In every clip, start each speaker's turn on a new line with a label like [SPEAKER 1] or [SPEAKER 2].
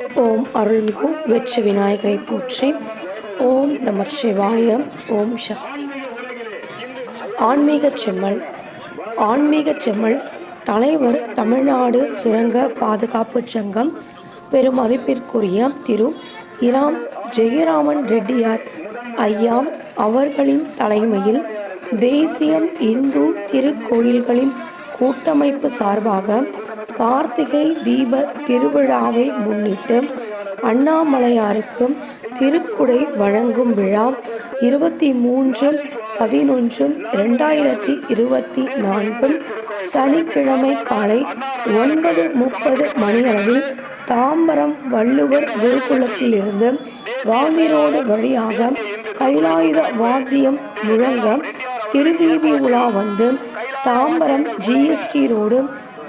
[SPEAKER 1] ஓம் அருள்மிகு வெற்றி விநாயகரை போற்றி. ஓம் நம சிவாய ஓம் சக்தி. ஆன்மீக செம்மல். ஆன்மீக செம்மல். தலைவர் தமிழ்நாடு சுரங்க பாதுகாப்பு சங்கம். பெரும் மதிப்பிற்குரிய திரு இராம் ஜெயராமன் ரெட்டியார் ஐயா அவர்களின் தலைமையில் தேசியம் இந்து திருக்கோயில்களின் கூட்டமைப்பு சார்பாக கார்த்திகை தீப திருவிழாவை முன்னிட்டு அண்ணாமலையாருக்கு திருக்குடை வழங்கும் விழா இருபத்தி மூன்று பதினொன்று ரெண்டாயிரத்தி இருபத்தி நான்கு சனிக்கிழமை காலை ஒன்பது முப்பது மணியளவில் தாம்பரம் வள்ளுவர் குருகுலத்திலிருந்து காந்தி ரோடு வழியாக கைலாயுத வாத்தியம் முழங்க திருவீதி உலா வந்து தாம்பரம் ஜிஎஸ்டி ரோடு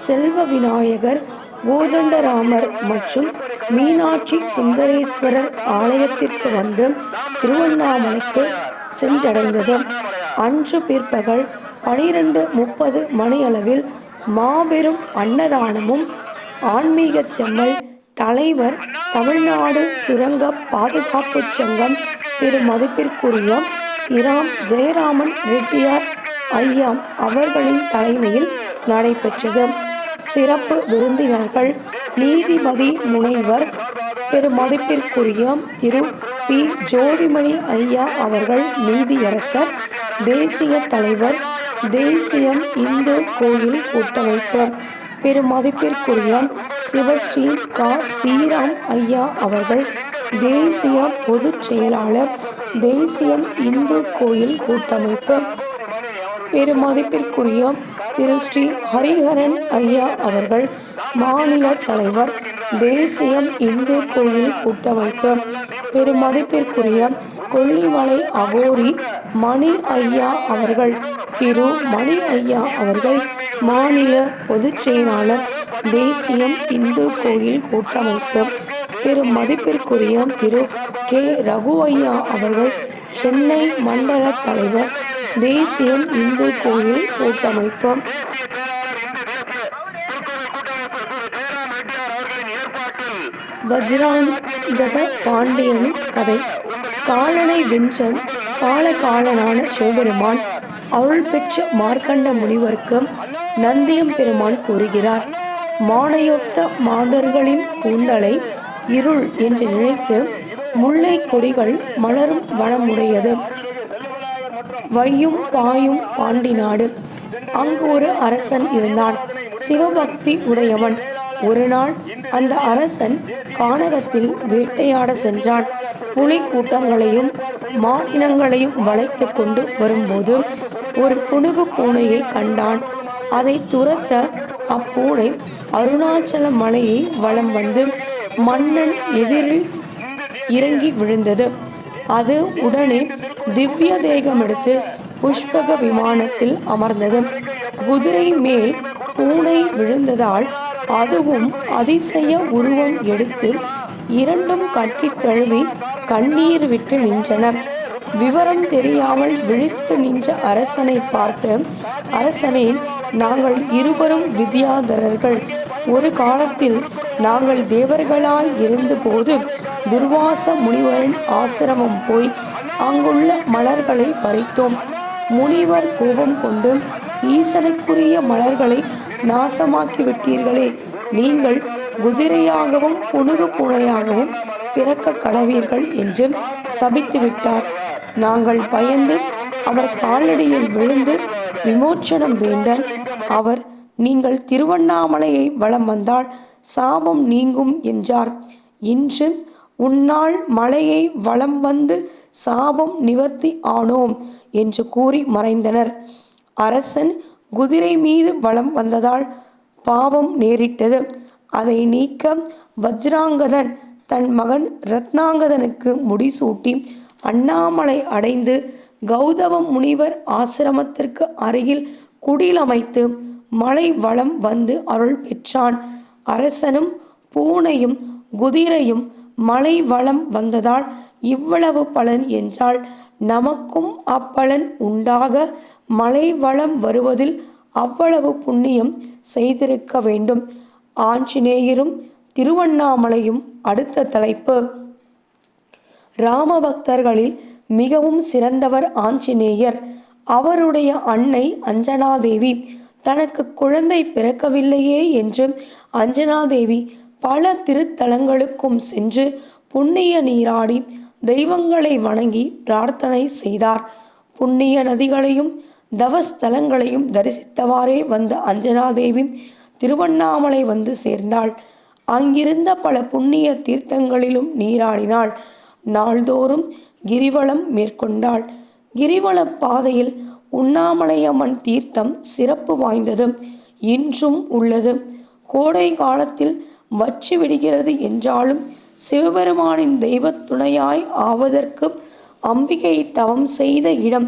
[SPEAKER 1] செல்வ விநாயகர் கோதண்டராமர் மற்றும் மீனாட்சி சுந்தரேஸ்வரர் ஆலயத்திற்கு வந்து திருவண்ணாமலைக்கு சென்றடைந்தது. அன்று பிற்பகல் பனிரெண்டு முப்பது மணியளவில் மாபெரும் அன்னதானமும் ஆன்மீக செம்மல் தலைவர் தமிழ்நாடு சுரங்க பாதுகாப்பு சங்கம் பெரும் மதிப்பிற்குரிய இராம் ஜெயராமன் ரெட்டியார் ஐயா அவர்களின் தலைமையில் நடைபெற்றது. சிறப்பு விருந்தினர்கள் நீதிபதி முனைவர் பெரும் மதிப்பிற்குரிய திரு. பி. ஜோதிமணி ஐயா அவர்கள் நீதியரசர் தேசிய தலைவர் தேசியம் இந்து கோயில் கூட்டமைப்பு. பெருமதிப்பிற்குரிய சிவஸ்ரீ கா. ஸ்ரீராம் ஐயா அவர்கள் தேசிய பொதுச் செயலாளர் தேசியம் இந்து கோயில் கூட்டமைப்பு. பெருமதிப்பிற்குரிய திரு ஸ்ரீ ஹரிஹரன் ஐயா அவர்கள் மாநில தலைவர் தேசியம் இந்து கோயில் கூட்டமைப்பு. பெருமதிப்பிற்குரிய கொல்லிமலை அகோரி மணி ஐயா அவர்கள் திரு மணி ஐயா அவர்கள் மாநில பொதுச் செயலாளர் தேசியம் இந்து கோயில் கூட்டமைப்பு. பெரும் மதிப்பிற்குரிய திரு கே ரகு ஐயா அவர்கள் சென்னை மண்டல தலைவர் தேசியம் இந்து கோயில் கூட்டமைப்பு வஜ்ராந்தக பாண்டியனின் கதை. காலனை வென்ற காலகாலனான சிவபெருமான். அருள் பெற்ற மார்க்கண்ட முனிவருக்கு நந்தியம் பெருமான் கூறுகிறார் மானையொத்த மாதர்களின் கூந்தலை இருள் என்று நினைத்து முல்லை கொடிகள் மலரும் வனமுடையது. வையும் பாயும் பாண்டி நாடு. அங்கு ஒரு அரசன் இருந்தான். சிவபக்தி உடையவன். ஒரு நாள் அந்த அரசன் கானகத்தில் வேட்டையாட சென்றான். புலி கூட்டங்களையும் மானினங்களையும் வளைத்து கொண்டு வரும்போது ஒரு புனுகு பூனையை கண்டான். அதை துரத்த அப்பூனை அருணாச்சல மலையை வலம் வந்து மன்னன் எதிரில் இறங்கி விழுந்தது. அது உடனே திவ்ய தேகம் எடுத்து புஷ்பக விமானத்தில் அமர்ந்தது. குதிரை மேல் பூனை விழுந்ததால் அதுவும் அதிசய உருவம் எடுத்து இரண்டும் கட்டித் தழுவி கண்ணீர் விட்டு நின்றன. விவரம் தெரியாமல் விழித்து நின்ற அரசனை பார்த்து அரசனே நாங்கள் இருவரும் வித்யாதரர்கள். ஒரு காலத்தில் நாங்கள் தேவர்களாய் இருந்தபோது துர்வாச முனிவரின் ஆசிரமம் போய் அங்குள்ள மலர்களை பறித்தோம். முனிவர் கோபம் கொண்டு ஈசனுக்குரிய மலர்களை நாசமாக்கி விட்டீர்களே நீங்கள் குதிரையாகவும் புனுகு பூனையாகவும் பிறக்க கடவீர்கள் என்று சபித்து விட்டார். நாங்கள் பயந்து அவர் காலடியில் விழுந்து விமோச்சனம் வேண்ட அவர் நீங்கள் திருவண்ணாமலையை வலம் வந்தால் சாபம் நீங்கும் என்றார். இன்று உன்னால் மலையை வலம் வந்து சாபம் நிவர்த்தி ஆனோம் என்று கூறி மறைந்தனர். அரசன் குதிரை மீது வலம் வந்ததால் பாவம் நேரிட்டது. அதை நீக்க வஜ்ராங்கதன் தன் மகன் ரத்னாங்கதனுக்கு முடிசூட்டி அண்ணாமலை அடைந்து கௌதம முனிவர் ஆசிரமத்திற்கு அருகில் குடிலமைத்து மலை வளம் வந்து அருள் பெற்றான். அரசனும் பூனையும் குதிரையும் மழை வளம் வந்ததால் இவ்வளவு பலன் என்றால் நமக்கும் அப்பலன் உண்டாக மழை வளம் வருவதில் அவ்வளவு புண்ணியம் செய்திருக்க வேண்டும். ஆஞ்சநேயரும் திருவண்ணாமலையும் அடுத்த தலைப்பு. ராமபக்தர்களில் மிகவும் சிறந்தவர் ஆஞ்சநேயர். அவருடைய அன்னை அஞ்சனாதேவி தனக்கு குழந்தை பிறக்கவில்லையே என்றும் அஞ்சனாதேவி பல திருத்தலங்களுக்கும் சென்று புண்ணிய நீராடி தெய்வங்களை வணங்கி பிரார்த்தனை செய்தார். புண்ணிய நதிகளையும் தவஸ்தலங்களையும் தரிசித்தவாறே வந்த அஞ்சனாதேவி திருவண்ணாமலை வந்து சேர்ந்தாள். அங்கிருந்த பல புண்ணிய தீர்த்தங்களிலும் நீராடினாள். நாள்தோறும் கிரிவலம் மேற்கொண்டாள். கிரிவல பாதையில் உண்ணாமலையம்மன் தீர்த்தம் சிறப்பு வாய்ந்தது. இன்றும் உள்ளது. கோடை காலத்தில் வச்சு விடுகிறது என்றாலும் சிவபெருமானின் தெய்வ துணையாய் ஆவதற்கு அம்பிகை தவம் செய்த இடம்.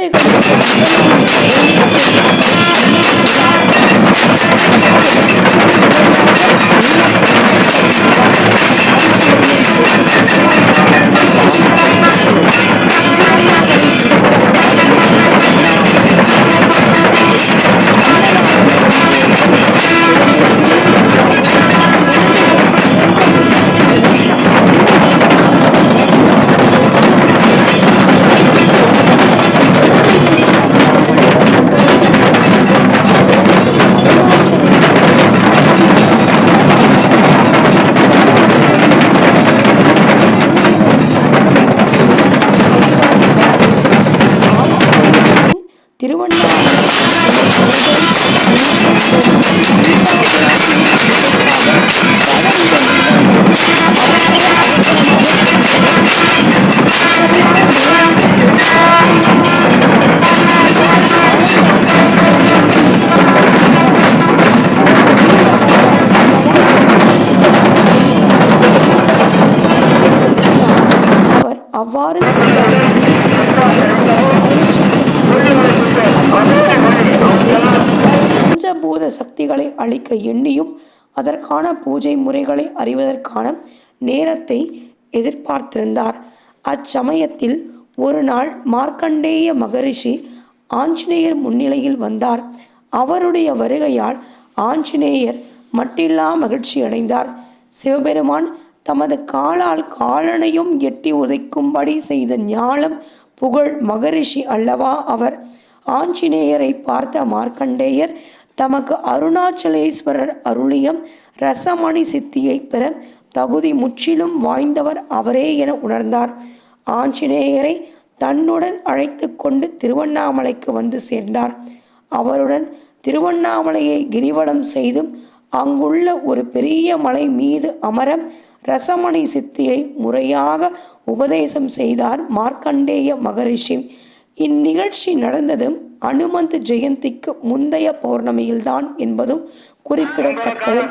[SPEAKER 1] 那个 அவ்வாறு பஞ்சபூத சக்திகளை அழிக்க எண்ணியும் அதற்கான பூஜை முறைகளை அறிவதற்கான நேரத்தை எதிர்பார்த்திருந்தார். அச்சமயத்தில் ஒரு நாள் மார்க்கண்டேய மகரிஷி ஆஞ்சநேயர் முன்னிலையில் வந்தார். அவருடைய வருகையால் ஆஞ்சநேயர் மட்டில்லா மகிழ்ச்சி அடைந்தார். சிவபெருமான் தமது காலால் காலனையும் எட்டி உதைக்கும்படி செய்த ஞானம் புகழ் மகரிஷி அல்லவா அவர். ஆஞ்சநேயரை பார்த்த மார்க்கண்டேயர் தமக்கு அருணாச்சலேஸ்வரர் அருளியம் ரசமணி சித்தியை பெற தகுதி முற்றிலும் வாய்ந்தவர் அவரே என உணர்ந்தார். ஆஞ்சநேயரை தன்னுடன் அழைத்து கொண்டு திருவண்ணாமலைக்கு வந்து சேர்ந்தார். அவருடன் திருவண்ணாமலையை கிரிவலம் செய்தும் அங்குள்ள ஒரு பெரிய மலை மீது அமர ரசமணி சித்தியை முறையாக உபதேசம் செய்தார் மார்க்கண்டேய மகரிஷி. இந்நிகழ்ச்சி நடந்ததும் அனுமந்த் ஜெயந்திக்கு முந்தைய பௌர்ணமியில்தான் என்பதும் குறிப்பிடத்தக்கது.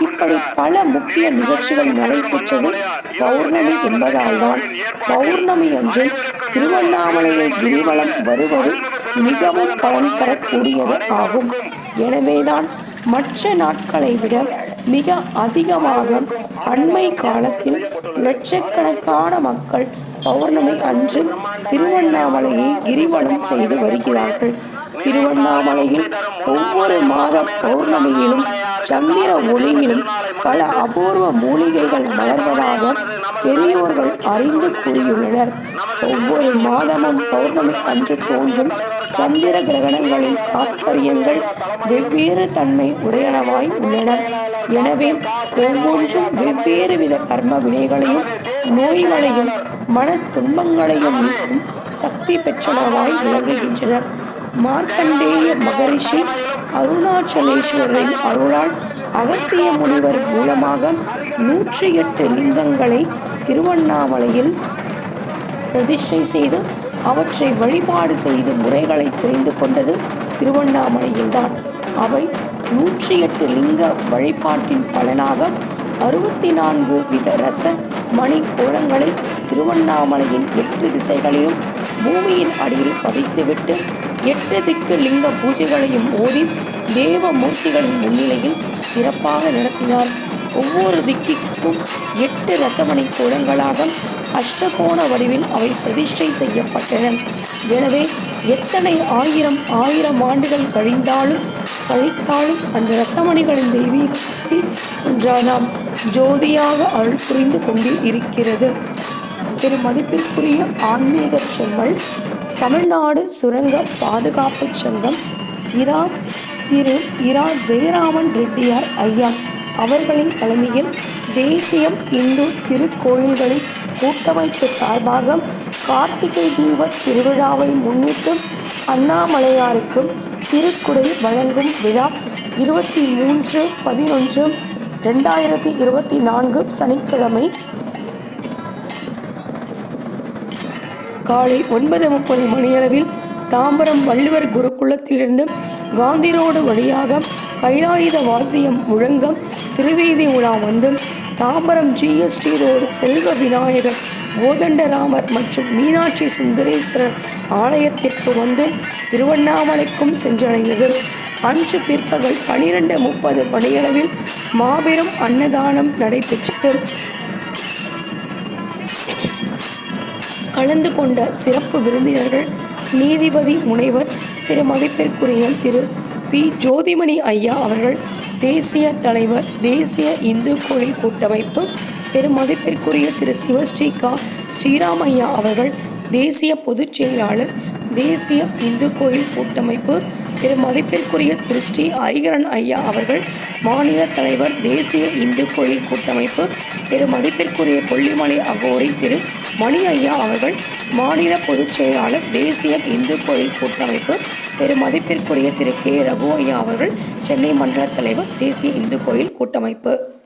[SPEAKER 1] இப்படி பல முக்கிய நிகழ்ச்சிகள் நடைபெற்றது. பௌர்ணமி என்பதால்தான் பௌர்ணமி அன்று திருவண்ணாமலையை கிரிவலம் வருவது மிகவும் பலன் தரக்கூடியது ஆகும். எனவேதான் மற்ற நாட்களை விட மிக அதிகமாக அண்மை காலத்தில் லட்சக்கணக்கான மக்கள் பௌர்ணமி அன்று திருவண்ணாமலையை கிரிவலம் செய்து வருகிறார்கள். திருவண்ணாமலையில் ஒவ்வொரு மாதம் பௌர்ணமியிலும் சந்திர ஒளியிலும் பல அபூர்வ மூலிகைகள் மலர்வதாக பெரியோர்கள் அறிந்து கூறியுள்ளனர். ஒவ்வொரு மாதமும் பௌர்ணமி அன்று தோன்றும் சந்திர கிரகணங்களின் தாற்பயங்கள் வெவ்வேறு தன்மை உடையனவாய் உள்ளன. எனவே ஒவ்வொன்றும் வெவ்வேறு வித கர்ம வினைகளையும் நோய்களையும் மன துன்பங்களையும் நீக்கும் சக்தி பெற்றனவாய் விளங்குகின்றனர் மார்க்கண்டேய மகரிஷி அருணாச்சலேஸ்வரரின் அருளால் அகத்திய முனிவர் மூலமாக நூற்றி எட்டு லிங்கங்களை திருவண்ணாமலையில் பிரதிஷ்டை செய்து அவற்றை வழிபாடு செய்து முறைகளை தெரிந்து கொண்டது திருவண்ணாமலையில்தான். அவை நூற்றி எட்டு லிங்க வழிபாட்டின் பலனாக அறுபத்தி நான்கு வித ரச மணி கோலங்களை திருவண்ணாமலையின் எட்டு திசைகளிலும் பூமியின் அடியில் பதித்துவிட்டு எட்டு திக்கு லிங்க பூஜைகளையும் ஓதி தேவ மூர்த்திகளின் முன்னிலையில் சிறப்பாக நடத்தினார். ஒவ்வொரு திக்கிற்கும் எட்டு ரசமணி கோலங்களாக அஷ்டகோண வடிவில் அவை பிரதிஷ்டை செய்யப்பட்டன. எனவே எத்தனை ஆயிரம் ஆயிரம் ஆண்டுகள் கழிந்தாலும் கழித்தாலும் அந்த ரசமணிகளின் தெய்வீக சக்தி ஒன்றானாம் ஜோதியாக அருள் புரிந்து கொண்டு இருக்கிறது திரு மதிப்பிற்குரிய ஆன்மீக செம்மல் தமிழ்நாடு சுரங்க பாதுகாப்பு சங்கம் இரா திரு இரா ஜெயராமன் ரெட்டியார் ஐயா அவர்களின் தலைமையில் தேசியம் இந்து திருக்கோயில்களின் கூட்டமைப்பு சார்பாக கார்த்திகை தீப திருவிழாவை முன்னிட்டு அண்ணாமலையாருக்கும் திருக்குடை வழங்கும் விழா இருபத்தி மூன்று பதினொன்று ரெண்டாயிரத்தி இருபத்தி நான்கு சனிக்கிழமை காலை ஒன்பது முப்பது மணியளவில் தாம்பரம் வள்ளுவர் குருகுலத்திலிருந்து காந்தி ரோடு வழியாக கைலாயுத வாத்தியம் முழங்கம் திருவீதி உலா வந்து தாம்பரம் ஜிஎஸ்டி ரோடு செல்வ விநாயகர் கோதண்டராமர் மற்றும் மீனாட்சி சுந்தரேஸ்வரர் ஆலயத்திற்கு வந்து திருவண்ணாமலைக்கும் சென்றடைந்தது. அன்று பிற்பகல் பனிரெண்டு முப்பது மணியளவில் மாபெரும் அன்னதானம் நடைபெற்றது. கலந்து கொண்ட சிறப்பு விருந்தினர்கள் நீதிபதி முனைவர் திரு மதிப்பிற்குரிய திரு. பி. ஜோதிமணி ஐயா அவர்கள் தேசிய தலைவர் தேசிய இந்து கோயில் கூட்டமைப்பு திரு மதிப்பிற்குரிய திரு. சிவஸ்ரீகா ஸ்ரீராமையா அவர்கள் தேசிய பொதுச் செயலாளர் தேசிய இந்து கோயில் கூட்டமைப்பு திரு மதிப்பிற்குரிய திரு ஸ்ரீ ஹரிகரன் ஐயா அவர்கள் மாநில தலைவர் தேசிய இந்து கோயில் கூட்டமைப்பு திரு மதிப்பிற்குரிய கொல்லிமலை அகோரி திரு மணி ஐயா அவர்கள் மாநில பொதுச் செயலாளர் தேசிய இந்து கோயில் கூட்டமைப்பு திரு மதிப்பிற்குரிய திரு கே ரகு ஐயா அவர்கள் சென்னை மண்டல தலைவர் தேசிய இந்து கோயில் கூட்டமைப்பு.